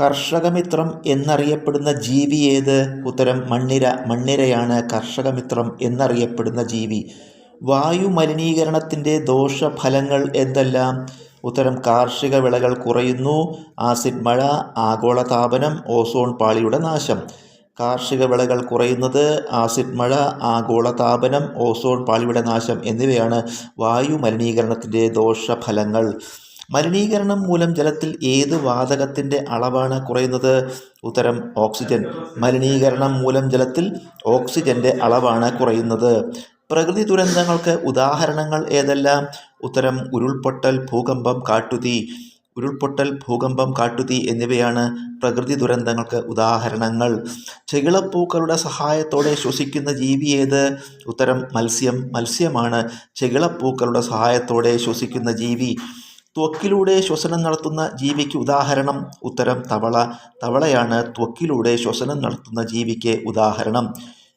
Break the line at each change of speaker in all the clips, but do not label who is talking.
കർഷകമിത്രം എന്നറിയപ്പെടുന്ന ജീവി ഏത്? ഉത്തരം മണ്ണിര മണ്ണിരയാണ്. കർഷകമിത്രം എന്നറിയപ്പെടുന്ന ജീവി. വായു മലിനീകരണത്തിന്റെ ദോഷഫലങ്ങൾ എന്തെല്ലാം? ഉത്തരം കാർഷിക വിളകൾ കുറയുന്നു. ആസിഡ് മഴ ആഗോളതാപനം ഓസോൺ പാളിയുടെ നാശം. കാർഷിക വിളകൾ കുറയുന്നത് ആസിഡ് മഴ ആഗോളതാപനം ഓസോൺ പാളിയുടെ നാശം എന്നിവയാണ് വായു മലിനീകരണത്തിന്റെ ദോഷഫലങ്ങൾ. മലിനീകരണം മൂലം ജലത്തിൽ ഏത് വാതകത്തിന്റെ അളവാണ് കുറയുന്നത്? ഉത്തരം ഓക്സിജൻ. മലിനീകരണം മൂലം ജലത്തിൽ ഓക്സിജന്റെ അളവാണ് കുറയുന്നത്. പ്രകൃതി ദുരന്തങ്ങൾക്ക് ഉദാഹരണങ്ങൾ ഏതെല്ലാം? ഉത്തരം ഉരുൾപൊട്ടൽ ഭൂകമ്പം കാട്ടുതീ. ഉരുൾപൊട്ടൽ ഭൂകമ്പം കാട്ടുതീ എന്നിവയാണ് പ്രകൃതി ദുരന്തങ്ങൾക്ക് ഉദാഹരണങ്ങൾ. ചെകിളപ്പൂക്കളുടെ സഹായത്തോടെ ശ്വസിക്കുന്ന ജീവി ഏത്? ഉത്തരം മത്സ്യം. മത്സ്യമാണ് ചെകിളപ്പൂക്കളുടെ സഹായത്തോടെ ശ്വസിക്കുന്ന ജീവി. ത്വക്കിലൂടെ ശ്വസനം നടത്തുന്ന ജീവിക്ക് ഉദാഹരണം. ഉത്തരം തവള. തവളയാണ് ത്വക്കിലൂടെ ശ്വസനം നടത്തുന്ന ജീവിക്ക് ഉദാഹരണം.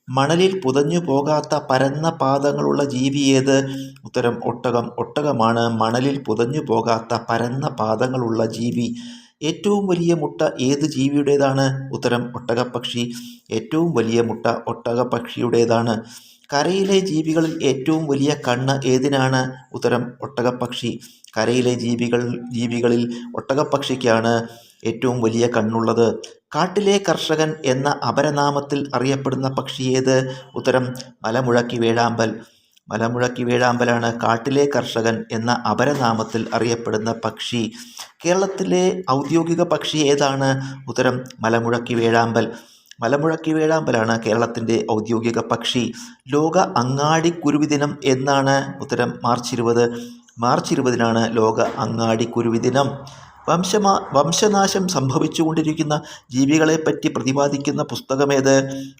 മണലിൽ പുതഞ്ഞു പോകാത്ത പരന്ന പാദങ്ങളുള്ള ജീവി ഏത്? ഉത്തരം ഒട്ടകം. ഒട്ടകമാണ് മണലിൽ പുതഞ്ഞു പോകാത്ത പരന്ന പാദങ്ങളുള്ള ജീവി. ഏറ്റവും വലിയ മുട്ട ഏത് ജീവിയുടേതാണ്? ഉത്തരം ഒട്ടകപ്പക്ഷി. ഏറ്റവും വലിയ മുട്ട ഒട്ടകപ്പക്ഷിയുടേതാണ്. കരയിലെ ജീവികളിൽ ഏറ്റവും വലിയ കണ്ണ് ഏതിനാണ്? ഉത്തരം ഒട്ടകപ്പക്ഷി. കരയിലെ ജീവികൾ ജീവികളിൽ ഒട്ടകപ്പക്ഷിക്കാണ് ഏറ്റവും വലിയ കണ്ണുള്ളത്. കാട്ടിലെ കർഷകൻ എന്ന അപരനാമത്തിൽ അറിയപ്പെടുന്ന പക്ഷി ഏത്? ഉത്തരം മലമുഴക്കി വേഴാമ്പൽ. മലമുഴക്കി വേഴാമ്പലാണ് കാട്ടിലെ കർഷകൻ എന്ന അപരനാമത്തിൽ അറിയപ്പെടുന്ന പക്ഷി. കേരളത്തിലെ ഔദ്യോഗിക പക്ഷി ഏതാണ്? ഉത്തരം മലമുഴക്കി വേഴാമ്പൽ. മലമുഴക്കി വേഴാമ്പലാണ് കേരളത്തിന്റെ ഔദ്യോഗിക പക്ഷി. ലോക അങ്ങാടിക്കുരുവി ദിനം എന്നാണ് ഉത്തരം. മാർച്ച് ഇരുപത്. മാർച്ച് ഇരുപതിനാണ് ലോക അങ്ങാടിക്കുരുവി ദിനം. വംശമാ വംശനാശം സംഭവിച്ചുകൊണ്ടിരിക്കുന്ന ജീവികളെപ്പറ്റി പ്രതിപാദിക്കുന്ന പുസ്തകമേത്?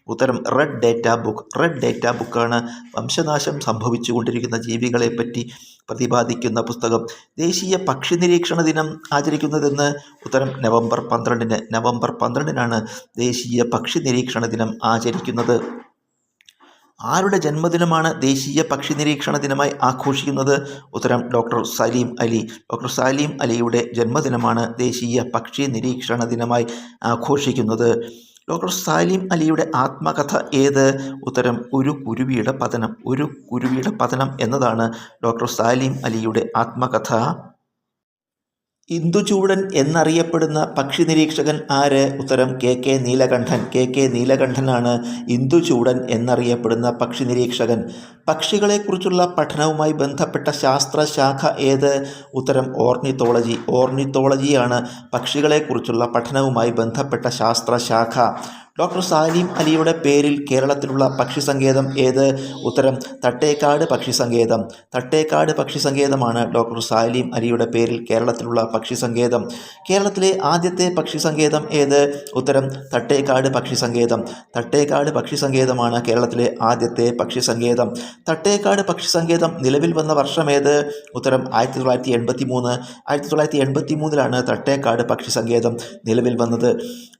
ഉത്തരം red data book red data ബുക്കാണ് വംശനാശം സംഭവിച്ചുകൊണ്ടിരിക്കുന്ന ജീവികളെപ്പറ്റി പ്രതിപാദിക്കുന്ന പുസ്തകം. ദേശീയ പക്ഷി നിരീക്ഷണ ദിനം ആചരിക്കുന്നതെന്ന് ഉത്തരം നവംബർ പന്ത്രണ്ടിന്. നവംബർ പന്ത്രണ്ടിനാണ് ദേശീയ പക്ഷി നിരീക്ഷണ ദിനം ആചരിക്കുന്നത്. ആരുടെ ജന്മദിനമാണ് ദേശീയ പക്ഷി നിരീക്ഷണ ദിനമായി ആഘോഷിക്കുന്നത്? ഉത്തരം ഡോക്ടർ സലീം അലി. ഡോക്ടർ സലീം അലിയുടെ ജന്മദിനമാണ് ദേശീയ പക്ഷി നിരീക്ഷണ ദിനമായി ആഘോഷിക്കുന്നത്. ഡോക്ടർ സാലിം അലിയുടെ ആത്മകഥ ഏത്? ഉത്തരം ഒരു കുരുവിയുടെ പതനം. ഒരു കുരുവിയുടെ പതനം എന്നതാണ് ഡോക്ടർ സാലിം അലിയുടെ ആത്മകഥ. ഇന്ദുചൂടൻ എന്നറിയപ്പെടുന്ന പക്ഷി നിരീക്ഷകൻ ആര്? ഉത്തരം K K Neelakantan. K K നീലകണ്ഠനാണ് Induchoodan എന്നറിയപ്പെടുന്ന പക്ഷി നിരീക്ഷകൻ. പക്ഷികളെക്കുറിച്ചുള്ള പഠനവുമായി ബന്ധപ്പെട്ട ശാസ്ത്രശാഖ ഏത്? ഉത്തരം ഓർണിത്തോളജി. ഓർണിത്തോളജിയാണ് പക്ഷികളെക്കുറിച്ചുള്ള പഠനവുമായി ബന്ധപ്പെട്ട ശാസ്ത്രശാഖ. ഡോക്ടർ സാലിം അലിയുടെ പേരിൽ കേരളത്തിലുള്ള പക്ഷി സങ്കേതം ഏത്? ഉത്തരം തട്ടേക്കാട് പക്ഷി സങ്കേതം തട്ടേക്കാട് പക്ഷി സങ്കേതമാണ് ഡോക്ടർ സാലിം അലിയുടെ പേരിൽ കേരളത്തിലുള്ള പക്ഷി സങ്കേതം കേരളത്തിലെ ആദ്യത്തെ പക്ഷി സങ്കേതം ഏത്? ഉത്തരം തട്ടേക്കാട് പക്ഷി സങ്കേതം തട്ടേക്കാട് പക്ഷി സങ്കേതമാണ് കേരളത്തിലെ ആദ്യത്തെ പക്ഷി സങ്കേതം തട്ടേക്കാട് പക്ഷി സങ്കേതം നിലവിൽ വന്ന വർഷം ഏത്? ഉത്തരം ആയിരത്തി തൊള്ളായിരത്തി എൺപത്തി മൂന്ന് ആയിരത്തി തൊള്ളായിരത്തി എൺപത്തി മൂന്നിലാണ് തട്ടേക്കാട് പക്ഷി സങ്കേതം നിലവിൽ വന്നത്.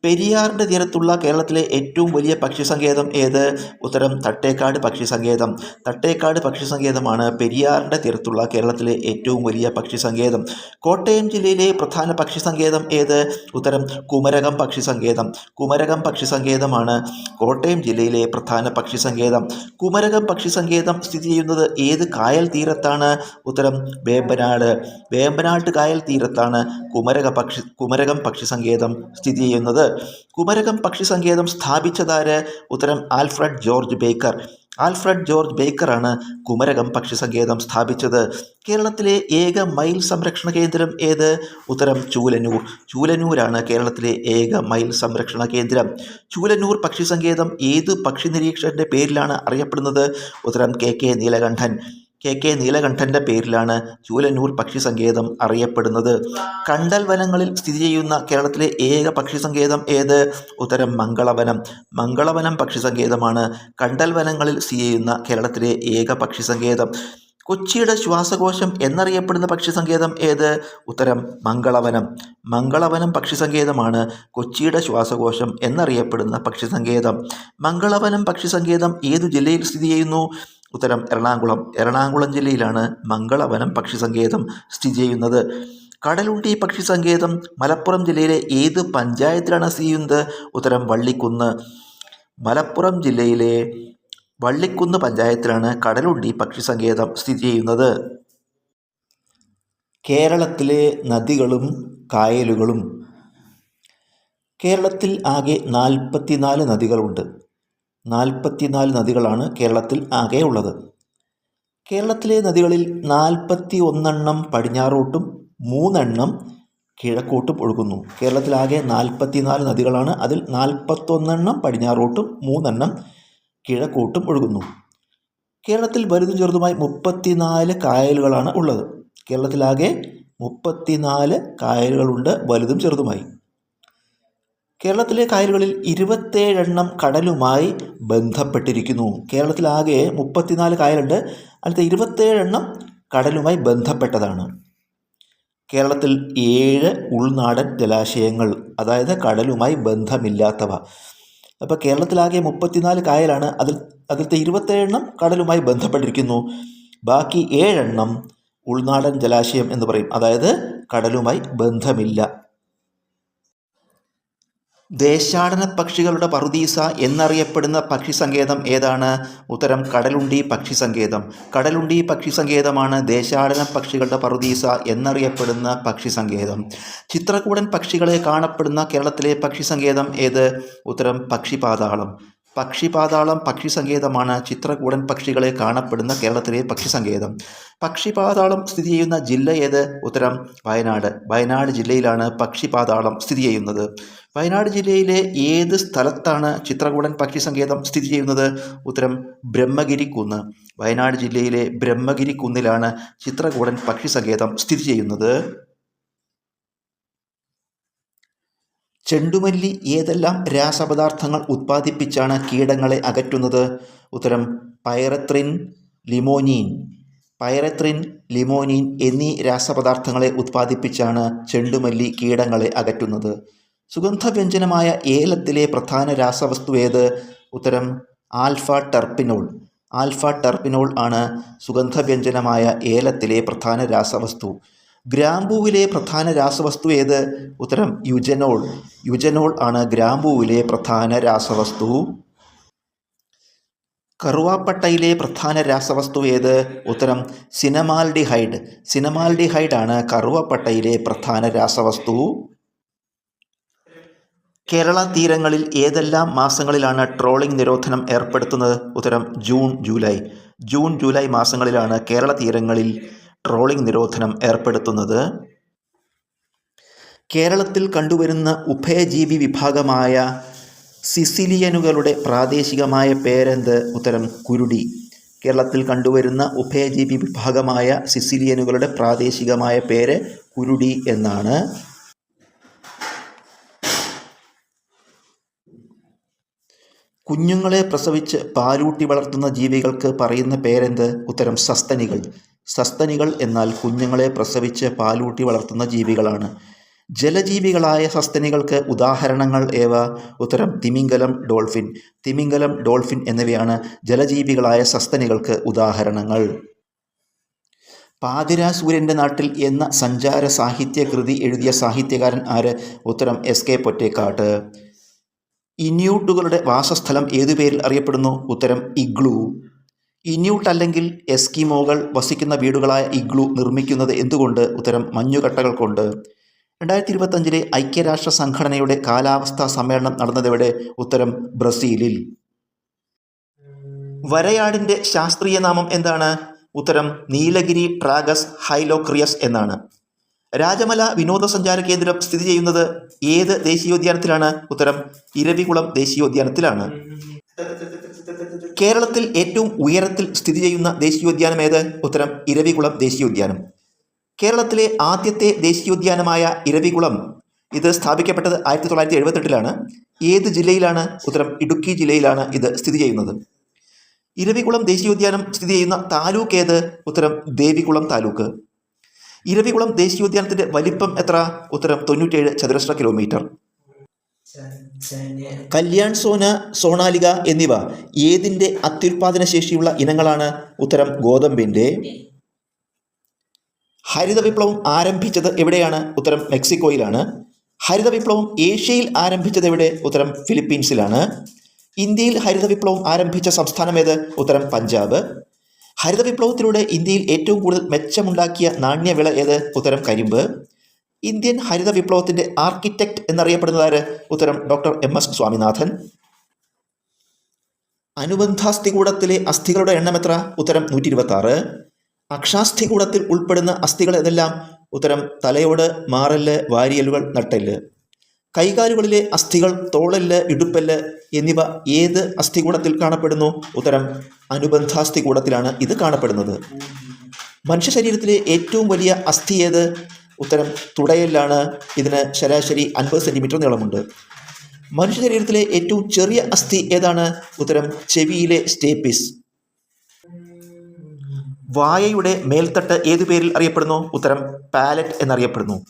പെരിയാറിന്റെ തീരത്തുള്ള കേരളത്തിലെ ഏറ്റവും വലിയ പക്ഷി സങ്കേതം ഏത്? ഉത്തരം തട്ടേക്കാട് പക്ഷി സങ്കേതം തട്ടേക്കാട് പക്ഷി സങ്കേതമാണ് പെരിയാറിന്റെ തീരത്തുള്ള കേരളത്തിലെ ഏറ്റവും വലിയ പക്ഷി സങ്കേതം കോട്ടയം ജില്ലയിലെ പ്രധാന പക്ഷി സങ്കേതം ഏത്? ഉത്തരം കുമരകം പക്ഷി സങ്കേതം കുമരകം പക്ഷി സങ്കേതമാണ് കോട്ടയം ജില്ലയിലെ പ്രധാന പക്ഷി സങ്കേതം കുമരകം പക്ഷി സങ്കേതം സ്ഥിതി ചെയ്യുന്നത് ഏത് കായൽ തീരത്താണ്? ഉത്തരം വേമ്പനാട്. വേമ്പനാട്ട് കായൽ തീരത്താണ് കുമരക പക്ഷി കുമരകം പക്ഷി സങ്കേതം സ്ഥിതി ചെയ്യുന്നത്. കുമരകം പക്ഷി സങ്കേതം സ്ഥാപിച്ചതാര്? ഉത്തരം Alfred George Baker. Alfred George ബേക്കറാണ് Kumarakom പക്ഷി സങ്കേതം സ്ഥാപിച്ചത്. കേരളത്തിലെ ഏക മയിൽ സംരക്ഷണ കേന്ദ്രം ഏത്? ഉത്തരം ചൂലന്നൂർ. ചൂലന്നൂരാണ് കേരളത്തിലെ ഏക മയിൽ സംരക്ഷണ കേന്ദ്രം. ചൂലന്നൂർ പക്ഷി സങ്കേതം ഏത് പക്ഷി നിരീക്ഷകന്റെ പേരിലാണ് അറിയപ്പെടുന്നത്? ഉത്തരം K K Neelakantan. K K നീലകണ്ഠന്റെ പേരിലാണ് ചൂലന്നൂർ പക്ഷി സങ്കേതം അറിയപ്പെടുന്നത്. കണ്ടൽ വനങ്ങളിൽ സ്ഥിതി ചെയ്യുന്ന കേരളത്തിലെ ഏക പക്ഷി സങ്കേതം ഏത്? ഉത്തരം മംഗളവനം. മംഗളവനം പക്ഷി സങ്കേതമാണ് കണ്ടൽ വനങ്ങളിൽ സ്ഥിതി ചെയ്യുന്ന കേരളത്തിലെ ഏക പക്ഷി സങ്കേതം കൊച്ചിയുടെ ശ്വാസകോശം എന്നറിയപ്പെടുന്ന പക്ഷി സങ്കേതം ഏത്? ഉത്തരം മംഗളവനം. മംഗളവനം പക്ഷി സങ്കേതമാണ് കൊച്ചിയുടെ ശ്വാസകോശം എന്നറിയപ്പെടുന്ന പക്ഷി സങ്കേതം മംഗളവനം പക്ഷി സങ്കേതം ഏതു ജില്ലയിൽ സ്ഥിതി ചെയ്യുന്നു? ഉത്തരം എറണാകുളം. എറണാകുളം ജില്ലയിലാണ് മംഗളവനം പക്ഷി സങ്കേതം സ്ഥിതി ചെയ്യുന്നത്. കടലുണ്ടി പക്ഷി സങ്കേതം മലപ്പുറം ജില്ലയിലെ ഏത് പഞ്ചായത്തിലാണ് സ്ഥിതി ചെയ്യുന്നത്? ഉത്തരം വള്ളിക്കുന്ന്. മലപ്പുറം ജില്ലയിലെ വള്ളിക്കുന്ന് പഞ്ചായത്തിലാണ് കടലുണ്ടി പക്ഷി സങ്കേതം സ്ഥിതി ചെയ്യുന്നത്. കേരളത്തിലെ നദികളും കായലുകളും. കേരളത്തിൽ ആകെ നാൽപ്പത്തിനാല് നദികളുണ്ട്. നാൽപ്പത്തിനാല് നദികളാണ് കേരളത്തിൽ ആകെ ഉള്ളത്. കേരളത്തിലെ നദികളിൽ നാൽപ്പത്തി ഒന്നെണ്ണം പടിഞ്ഞാറോട്ടും മൂന്നെണ്ണം കിഴക്കോട്ടും ഒഴുകുന്നു. കേരളത്തിലാകെ നാൽപ്പത്തിനാല് നദികളാണ്. അതിൽ നാൽപ്പത്തൊന്നെണ്ണം പടിഞ്ഞാറോട്ടും മൂന്നെണ്ണം കിഴക്കോട്ടും ഒഴുകുന്നു. കേരളത്തിൽ വലുതും ചെറുതുമായി മുപ്പത്തിനാല് കായലുകളാണ് ഉള്ളത്. കേരളത്തിലാകെ മുപ്പത്തിനാല് കായലുകളുണ്ട് വലുതും ചെറുതുമായി. കേരളത്തിലെ കായലുകളിൽ ഇരുപത്തേഴെണ്ണം കടലുമായി ബന്ധപ്പെട്ടിരിക്കുന്നു. കേരളത്തിലാകെ മുപ്പത്തിനാല് കായലുണ്ട്. അതിലത്തെ ഇരുപത്തേഴെണ്ണം കടലുമായി ബന്ധപ്പെട്ടതാണ്. കേരളത്തിൽ ഏഴ് ഉൾനാടൻ ജലാശയങ്ങൾ അതായത് കടലുമായി ബന്ധമില്ലാത്തവ. അപ്പോൾ കേരളത്തിലാകെ മുപ്പത്തിനാല് കായലാണ്. അതിൽ അതിലത്തെ ഇരുപത്തേഴെണ്ണം കടലുമായി ബന്ധപ്പെട്ടിരിക്കുന്നു. ബാക്കി ഏഴെണ്ണം ഉൾനാടൻ ജലാശയം എന്ന് പറയും. അതായത് കടലുമായി ബന്ധമില്ല. ദേശാടന പക്ഷികളുടെ പറുദീസ എന്നറിയപ്പെടുന്ന പക്ഷി സങ്കേതം ഏതാണ്? ഉത്തരം കടലുണ്ടി പക്ഷി സങ്കേതം കടലുണ്ടി പക്ഷി സങ്കേതമാണ് ദേശാടന പക്ഷികളുടെ പറുദീസ എന്നറിയപ്പെടുന്ന പക്ഷി സങ്കേതം ചിത്രകൂടൻ പക്ഷികളെ കാണപ്പെടുന്ന കേരളത്തിലെ പക്ഷി സങ്കേതം ഏത്? ഉത്തരം പക്ഷിപാതാളം. പക്ഷിപാതാളം പക്ഷി സങ്കേതമാണ് ചിത്രകൂടൻ പക്ഷികളെ കാണപ്പെടുന്ന കേരളത്തിലെ പക്ഷി സങ്കേതം പക്ഷിപാതാളം സ്ഥിതി ചെയ്യുന്ന ജില്ല ഏത്? ഉത്തരം വയനാട്. വയനാട് ജില്ലയിലാണ് പക്ഷിപാതാളം സ്ഥിതി ചെയ്യുന്നത്. വയനാട് ജില്ലയിലെ ഏത് സ്ഥലത്താണ് ചിത്രകൂടൻ പക്ഷി സങ്കേതം സ്ഥിതി ചെയ്യുന്നത്? ഉത്തരം ബ്രഹ്മഗിരി കുന്ന് വയനാട് ജില്ലയിലെ ബ്രഹ്മഗിരി കുന്നിലാണ് ചിത്രകൂടൻ പക്ഷി സങ്കേതം സ്ഥിതി ചെയ്യുന്നത്. ചെണ്ടുമല്ലി ഏതെല്ലാം രാസപദാർത്ഥങ്ങൾ ഉത്പാദിപ്പിച്ചാണ് കീടങ്ങളെ അകറ്റുന്നത്? ഉത്തരം പൈറത്രിൻ ലിമോനീൻ. പൈറത്രിൻ ലിമോനീൻ എന്നീ രാസപദാർത്ഥങ്ങളെ ഉത്പാദിപ്പിച്ചാണ് ചെണ്ടുമല്ലി കീടങ്ങളെ അകറ്റുന്നത്. സുഗന്ധവ്യഞ്ജനമായ ഏലത്തിലെ പ്രധാന രാസവസ്തു ഏത്? ഉത്തരം ആൽഫ ടെർപ്പിനോൾ. ആൽഫ ടെർപ്പിനോൾ ആണ് സുഗന്ധവ്യഞ്ജനമായ ഏലത്തിലെ പ്രധാന രാസവസ്തു. ഗ്രാമ്പൂവിലെ പ്രധാന രാസവസ്തു ഏത്? ഉത്തരം യുജനോൾ. യുജനോൾ ആണ് ഗ്രാമ്പൂവിലെ പ്രധാന രാസവസ്തു. കറുവാപ്പട്ടയിലെ പ്രധാന രാസവസ്തു ഏത്? ഉത്തരം സിനമാൽഡിഹൈഡ്. സിനമാൽഡിഹൈഡ് ആണ് കറുവാപ്പട്ടയിലെ പ്രധാന രാസവസ്തു. കേരള തീരങ്ങളിൽ ഏതെല്ലാം മാസങ്ങളിലാണ് ട്രോളിംഗ് നിരോധനം ഏർപ്പെടുത്തുന്നത്? ഉത്തരം ജൂൺ ജൂലൈ. ജൂൺ ജൂലൈ മാസങ്ങളിലാണ് കേരള തീരങ്ങളിൽ ട്രോളിംഗ് നിരോധനം ഏർപ്പെടുത്തുന്നത്? കേരളത്തിൽ കണ്ടുവരുന്ന ഉഭയജീവി വിഭാഗമായ സിസിലിയനുകളുടെ പ്രാദേശികമായ പേരെന്ത്? ഉത്തരം കുരുടി. കേരളത്തിൽ കണ്ടുവരുന്ന ഉഭയജീവി വിഭാഗമായ സിസിലിയനുകളുടെ പ്രാദേശികമായ പേര് കുരുടി എന്നാണ്. കുഞ്ഞുങ്ങളെ പ്രസവിച്ച് പാലൂട്ടി വളർത്തുന്ന ജീവികൾക്ക് പറയുന്ന പേരെന്ത്? ഉത്തരം സസ്തനികൾ. സസ്തനികൾ എന്നാൽ കുഞ്ഞുങ്ങളെ പ്രസവിച്ച് പാലൂട്ടി വളർത്തുന്ന ജീവികളാണ്. ജലജീവികളായ സസ്തനികൾക്ക് ഉദാഹരണങ്ങൾ ഏവ? ഉത്തരം തിമിംഗലം ഡോൾഫിൻ. തിമിംഗലം ഡോൾഫിൻ എന്നിവയാണ് ജലജീവികളായ സസ്തനികൾക്ക് ഉദാഹരണങ്ങൾ. പാതിരാ സൂര്യന്റെ നാട്ടിൽ എന്ന സഞ്ചാര സാഹിത്യ കൃതി എഴുതിയ സാഹിത്യകാരൻ ആര്? ഉത്തരം എസ്. കെ. പൊറ്റേക്കാട്ട്. ഇന്യൂട്ടുകളുടെ വാസസ്ഥലം ഏതു പേരിൽ അറിയപ്പെടുന്നു? ഉത്തരം ഇഗ്ലു. ഇന്യൂട്ട് അല്ലെങ്കിൽ എസ്കിമോകൾ വസിക്കുന്ന വീടുകളായ ഇഗ്ലു നിർമ്മിക്കുന്നത് എന്തുകൊണ്ട്? ഉത്തരം മഞ്ഞുകട്ടകൾ കൊണ്ട്. രണ്ടായിരത്തി ഇരുപത്തഞ്ചിലെ ഐക്യരാഷ്ട്ര സംഘടനയുടെ കാലാവസ്ഥാ സമ്മേളനം നടന്നതെവിടെ? ഉത്തരം ബ്രസീലിൽ. വരയാടിന്റെ ശാസ്ത്രീയ നാമം എന്താണ്? ഉത്തരം നീലഗിരി ട്രാഗസ് ഹൈലോക്രിയസ് എന്നാണ്. രാജമല വിനോദസഞ്ചാര കേന്ദ്രം സ്ഥിതി ചെയ്യുന്നത് ഏത് ദേശീയോദ്യാനത്തിലാണ്? ഉത്തരം ഇരവികുളം ദേശീയോദ്യാനത്തിലാണ്. കേരളത്തിൽ ഏറ്റവും ഉയരത്തിൽ സ്ഥിതി ചെയ്യുന്ന ദേശീയോദ്യാനം ഏത്? ഉത്തരം ഇരവികുളം ദേശീയോദ്യാനം. കേരളത്തിലെ ആദ്യത്തെ ദേശീയോദ്യാനമായ ഇരവികുളം ഇത് സ്ഥാപിക്കപ്പെട്ടത് ആയിരത്തി തൊള്ളായിരത്തി എഴുപത്തെട്ടിലാണ് ഏത് ജില്ലയിലാണ്? ഉത്തരം ഇടുക്കി ജില്ലയിലാണ് ഇത് സ്ഥിതി ചെയ്യുന്നത്. ഇരവികുളം ദേശീയോദ്യാനം സ്ഥിതി ചെയ്യുന്ന താലൂക്ക് ഏത്? ഉത്തരം ദേവികുളം താലൂക്ക്. ഇരവികുളം ദേശീയോദ്യാനത്തിന്റെ വലിപ്പം എത്ര? ഉത്തരം തൊണ്ണൂറ്റേഴ് ചതുരശ്ര കിലോമീറ്റർ കല്യാൺ സോന സോണാലിക എന്നിവ ഏതിന്റെ അത്യുൽപാദന ശേഷിയുള്ള ഇനങ്ങളാണ്? ഉത്തരം ഗോതമ്പിന്റെ ഹരിത വിപ്ലവം ആരംഭിച്ചത് എവിടെയാണ്? ഉത്തരം മെക്സിക്കോയിലാണ്. ഹരിത വിപ്ലവം ഏഷ്യയിൽ ആരംഭിച്ചത് എവിടെ? ഉത്തരം ഫിലിപ്പീൻസിലാണ്. ഇന്ത്യയിൽ ഹരിത വിപ്ലവം ആരംഭിച്ച സംസ്ഥാനം ഏത്? ഉത്തരം പഞ്ചാബ്. ഹരിത വിപ്ലവത്തിലൂടെ ഇന്ത്യയിൽ ഏറ്റവും കൂടുതൽ മെച്ചമുണ്ടാക്കിയ നാണ്യവിള ഏത്? ഉത്തരം കരിമ്പ്. ഇന്ത്യൻ ഹരിത വിപ്ലവത്തിന്റെ ആർക്കിടെക്ട് എന്നറിയപ്പെടുന്നത് ആര്? ഉത്തരം ഡോക്ടർ എം എസ് സ്വാമിനാഥൻ. അനുബന്ധാസ്ഥികൂടത്തിലെ അസ്ഥികളുടെ എണ്ണം എത്ര? ഉത്തരം നൂറ്റി ഇരുപത്തി ആറ് അക്ഷാസ്ഥികൂടത്തിൽ ഉൾപ്പെടുന്ന അസ്ഥികൾ ഏതെല്ലാം? ഉത്തരം തലയോട് മാറൽ വാരിയലുകൾ നട്ടെല്ല്. കൈകാലുകളിലെ അസ്ഥികൾ തോളൽ ഇടുപ്പൽ എന്നിവ ഏത് അസ്ഥികൂടത്തിൽ കാണപ്പെടുന്നു? ഉത്തരം അനുബന്ധാസ്ഥികൂടത്തിലാണ് ഇത് കാണപ്പെടുന്നത്. മനുഷ്യ ശരീരത്തിലെ ഏറ്റവും വലിയ അസ്ഥി ഏത്? ഉത്തരം തുടയിലാണ്. ഇതിന് ശരാശരി അൻപത് സെന്റിമീറ്റർ നീളമുണ്ട്. മനുഷ്യ ശരീരത്തിലെ ഏറ്റവും ചെറിയ അസ്ഥി ഏതാണ്? ഉത്തരം ചെവിയിലെ സ്റ്റേപ്പിസ്. വായയുടെ മേൽത്തട്ട് ഏതു പേരിൽ അറിയപ്പെടുന്നു? ഉത്തരം പാലറ്റ് എന്നറിയപ്പെടുന്നു.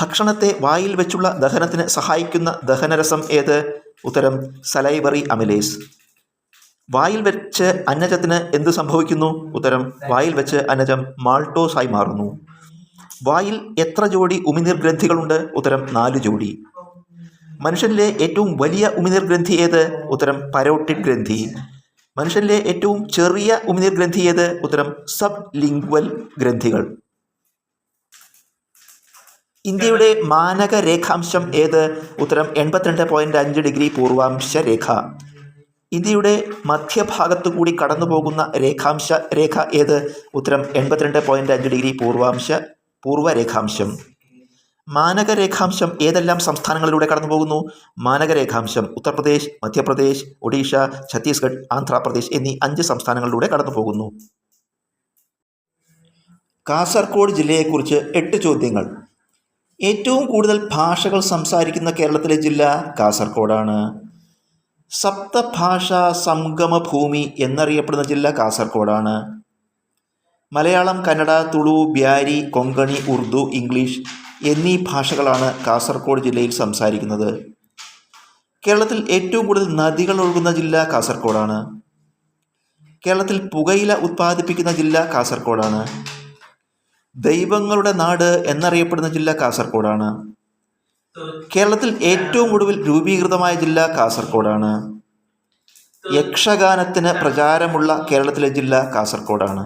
ഭക്ഷണത്തെ വായിൽ വെച്ചുള്ള ദഹനത്തിന് സഹായിക്കുന്ന ദഹനരസം ഏത്? ഉത്തരം സലൈബറി അമിലേസ്. വായിൽ വെച്ച് അന്നജത്തിന് എന്ത് സംഭവിക്കുന്നു? ഉത്തരം വായിൽ വെച്ച് അന്നജം മാൾട്ടോസായി മാറുന്നു. വായിൽ എത്ര ജോഡി ഉമിനീർ ഗ്രന്ഥികളുണ്ട്? ഉത്തരം നാല് ജോഡി. മനുഷ്യനിലെ ഏറ്റവും വലിയ ഉമിനീർ ഗ്രന്ഥി ഏത്? ഉത്തരം പരോട്ടിഡ് ഗ്രന്ഥി. മനുഷ്യനിലെ ഏറ്റവും ചെറിയ ഉമിനീർ ഗ്രന്ഥി ഏത്? ഉത്തരം സബ് ലിംഗ്വൽ ഗ്രന്ഥികൾ. ഇന്ത്യയുടെ മാനക രേഖാംശം ഏത്? ഉത്തരം എൺപത്തിരണ്ട് പോയിന്റ് അഞ്ച് ഡിഗ്രി പൂർവാംശ രേഖ. ഇന്ത്യയുടെ മധ്യഭാഗത്തു കൂടി കടന്നു പോകുന്ന രേഖാംശ രേഖ ഏത്? ഉത്തരം എൺപത്തിരണ്ട് പോയിന്റ് അഞ്ച് ഡിഗ്രി പൂർവാംശ പൂർവ മാനകരേഖാംശം മാനക രേഖാംശം ഏതെല്ലാം സംസ്ഥാനങ്ങളിലൂടെ കടന്നു പോകുന്നു മാനകരേഖാംശം ഉത്തർപ്രദേശ് മധ്യപ്രദേശ് ഒഡീഷ ഛത്തീസ്ഗഡ് ആന്ധ്രാപ്രദേശ് എന്നീ അഞ്ച് സംസ്ഥാനങ്ങളിലൂടെ കടന്നു പോകുന്നു കാസർഗോഡ് ജില്ലയെക്കുറിച്ച് എട്ട് ചോദ്യങ്ങൾ. ഏറ്റവും കൂടുതൽ ഭാഷകൾ സംസാരിക്കുന്ന കേരളത്തിലെ ജില്ല കാസർഗോഡാണ് സപ്തഭാഷാ സംഗമ ഭൂമി എന്നറിയപ്പെടുന്ന ജില്ല കാസർഗോഡാണ് മലയാളം കന്നഡ തുളു ബ്യാരി കൊങ്കണി ഉർദു ഇംഗ്ലീഷ് എന്നീ ഭാഷകളാണ് കാസർഗോഡ് ജില്ലയിൽ സംസാരിക്കുന്നത്. കേരളത്തിൽ ഏറ്റവും കൂടുതൽ നദികൾ ഒഴുകുന്ന ജില്ല കാസർഗോഡാണ് കേരളത്തിൽ പുകയില ഉത്പാദിപ്പിക്കുന്ന ജില്ല കാസർഗോഡാണ് ദൈവങ്ങളുടെ നാട് എന്നറിയപ്പെടുന്ന ജില്ല കാസർഗോഡാണ് കേരളത്തിൽ ഏറ്റവും ഒടുവിൽ രൂപീകൃതമായ ജില്ല കാസർഗോഡാണ് യക്ഷഗാനത്തിന് പ്രചാരമുള്ള കേരളത്തിലെ ജില്ല കാസർഗോഡാണ്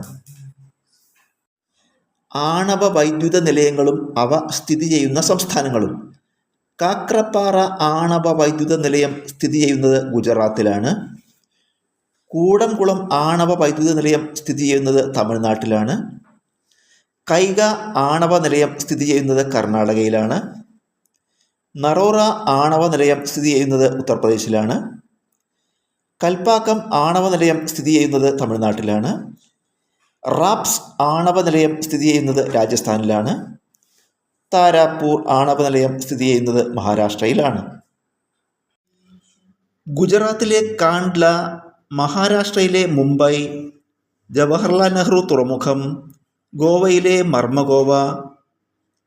ആണവ വൈദ്യുത നിലയങ്ങളും അവ സ്ഥിതി ചെയ്യുന്ന സംസ്ഥാനങ്ങളും. കാക്രപ്പാറ ആണവ വൈദ്യുത നിലയം സ്ഥിതി ചെയ്യുന്നത് ഗുജറാത്തിലാണ്. കൂടംകുളം ആണവ വൈദ്യുത നിലയം സ്ഥിതി ചെയ്യുന്നത് തമിഴ്നാട്ടിലാണ്. കൈക ആണവ നിലയം സ്ഥിതി ചെയ്യുന്നത് കർണാടകയിലാണ്. നറോറ ആണവ നിലയം സ്ഥിതി ചെയ്യുന്നത് ഉത്തർപ്രദേശിലാണ്. കൽപ്പാക്കം ആണവ നിലയം സ്ഥിതി ചെയ്യുന്നത് തമിഴ്നാട്ടിലാണ്. റാപ്സ് ആണവ നിലയം സ്ഥിതി ചെയ്യുന്നത് രാജസ്ഥാനിലാണ്. താരാപൂർ ആണവ നിലയം സ്ഥിതി ചെയ്യുന്നത് മഹാരാഷ്ട്രയിലാണ്. ഗുജറാത്തിലെ കാണ്ട്ല മഹാരാഷ്ട്രയിലെ മുംബൈ ജവഹർലാൽ നെഹ്റു തുറമുഖം ഗോവയിലെ മർമഗോവ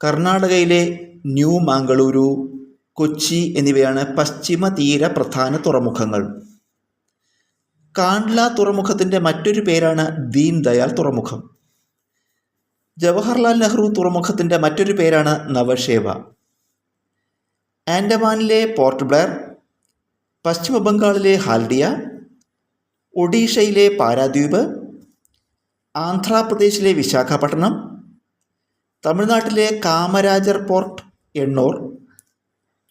കർണാടകയിലെ ന്യൂ മാംഗളൂരു കൊച്ചി എന്നിവയാണ് പശ്ചിമ തീര പ്രധാന തുറമുഖങ്ങൾ. കാണ്ട്ല തുറമുഖത്തിന്റെ മറ്റൊരു പേരാണ് ദീൻ ദയാൽ തുറമുഖം. ജവഹർലാൽ നെഹ്റു തുറമുഖത്തിന്റെ മറ്റൊരു പേരാണ് നവഷേവ. ആൻഡമാനിലെ പോർട്ട് ബ്ലെയർ പശ്ചിമ ബംഗാളിലെ ഹാൽഡിയ ഒഡീഷയിലെ പാരാദ്വീപ് ആന്ധ്രാപ്രദേശിലെ വിശാഖപട്ടണം തമിഴ്നാട്ടിലെ Kamarajar port Ennore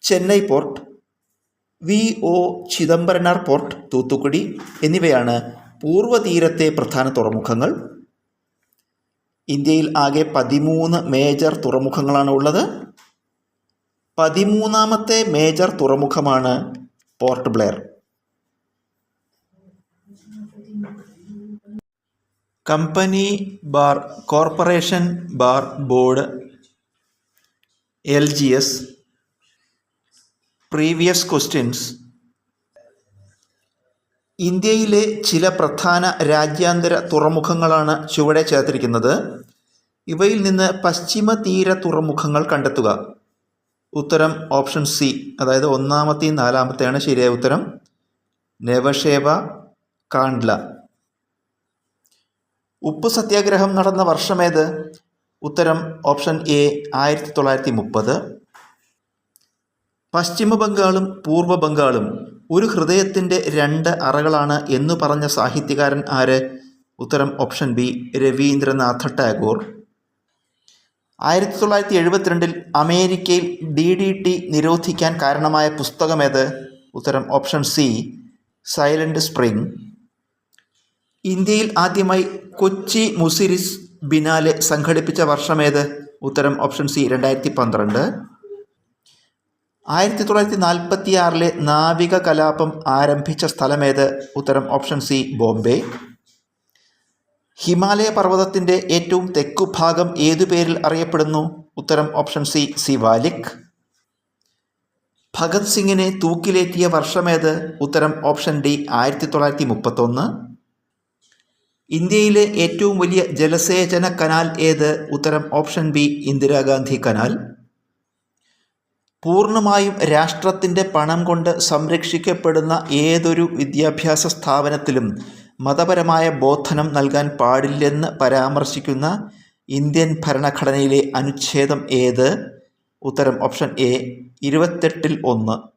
Chennai port V O Chidambaranar port Thoothukudi എന്നിവയാണ് പൂർവതീരത്തെ പ്രധാന തുറമുഖങ്ങൾ. ഇന്ത്യയിൽ ആകെ പതിമൂന്ന് മേജർ തുറമുഖങ്ങളാണ് ഉള്ളത്. പതിമൂന്നാമത്തെ major തുറമുഖമാണ് port Blair. Company bar corporation bar board L G S previous questions ഇന്ത്യയിലെ ചില പ്രധാന രാജ്യാന്തര തുറമുഖങ്ങളാണ് ചുവടെ ചേർത്തിരിക്കുന്നത്. ഇവയിൽ നിന്ന് പശ്ചിമ തീര തുറമുഖങ്ങൾ കണ്ടെത്തുക. ഉത്തരം ഓപ്ഷൻ സി അതായത് ഒന്നാമത്തെയും നാലാമത്തെയാണ് ശരിയായ ഉത്തരം. നെവഷേവ കാണ്ട്ല ഉപ്പ് സത്യാഗ്രഹം നടന്ന വർഷമേത് ഉത്തരം ഓപ്ഷൻ എ ആയിരത്തി തൊള്ളായിരത്തി മുപ്പത് പശ്ചിമ ബംഗാളും പൂർവ ബംഗാളും ഒരു ഹൃദയത്തിന്റെ രണ്ട് അറകളാണ് എന്നു പറഞ്ഞ സാഹിത്യകാരൻ ആര്? ഉത്തരം ഓപ്ഷൻ ബി രവീന്ദ്രനാഥ ടാഗോർ. ആയിരത്തി തൊള്ളായിരത്തി എഴുപത്തിരണ്ടിൽ അമേരിക്കയിൽ ഡി ഡി ടി നിരോധിക്കാൻ കാരണമായ പുസ്തകമേത് ഉത്തരം ഓപ്ഷൻ സി സൈലന്റ് സ്പ്രിംഗ്. ഇന്ത്യയിൽ ആദ്യമായി കൊച്ചി മുസിരിസ് ബിനാലെ സംഘടിപ്പിച്ച വർഷമേത് ഉത്തരം ഓപ്ഷൻ സി രണ്ടായിരത്തി പന്ത്രണ്ട് ആയിരത്തി തൊള്ളായിരത്തി നാൽപ്പത്തി ആറിലെ നാവിക കലാപം ആരംഭിച്ച സ്ഥലമേത്? ഉത്തരം ഓപ്ഷൻ സി ബോംബെ. ഹിമാലയ പർവതത്തിന്റെ ഏറ്റവും തെക്കു ഭാഗം ഏതു പേരിൽ അറിയപ്പെടുന്നു? ഉത്തരം ഓപ്ഷൻ സി സിവാലിക്. ഭഗത് സിംഗിനെ തൂക്കിലേറ്റിയ വർഷമേത്? ഉത്തരം ഓപ്ഷൻ ഡി ആയിരത്തി തൊള്ളായിരത്തി മുപ്പത്തൊന്ന് ഇന്ത്യയിലെ ഏറ്റവും വലിയ ജലസേചന കനാൽ ഏത്? ഉത്തരം ഓപ്ഷൻ ബി ഇന്ദിരാഗാന്ധി കനാൽ. പൂർണമായും രാഷ്ട്രത്തിന്റെ പണം കൊണ്ട് സംരക്ഷിക്കപ്പെടുന്ന ഏതൊരു വിദ്യാഭ്യാസ സ്ഥാപനത്തിലും മതപരമായ ബോധനം നൽകാൻ പാടില്ലെന്ന് പരാമർശിക്കുന്ന ഇന്ത്യൻ ഭരണഘടനയിലെ അനുച്ഛേദം ഏത്? ഉത്തരം ഓപ്ഷൻ എ ഇരുപത്തെട്ടിൽ ഒന്ന്.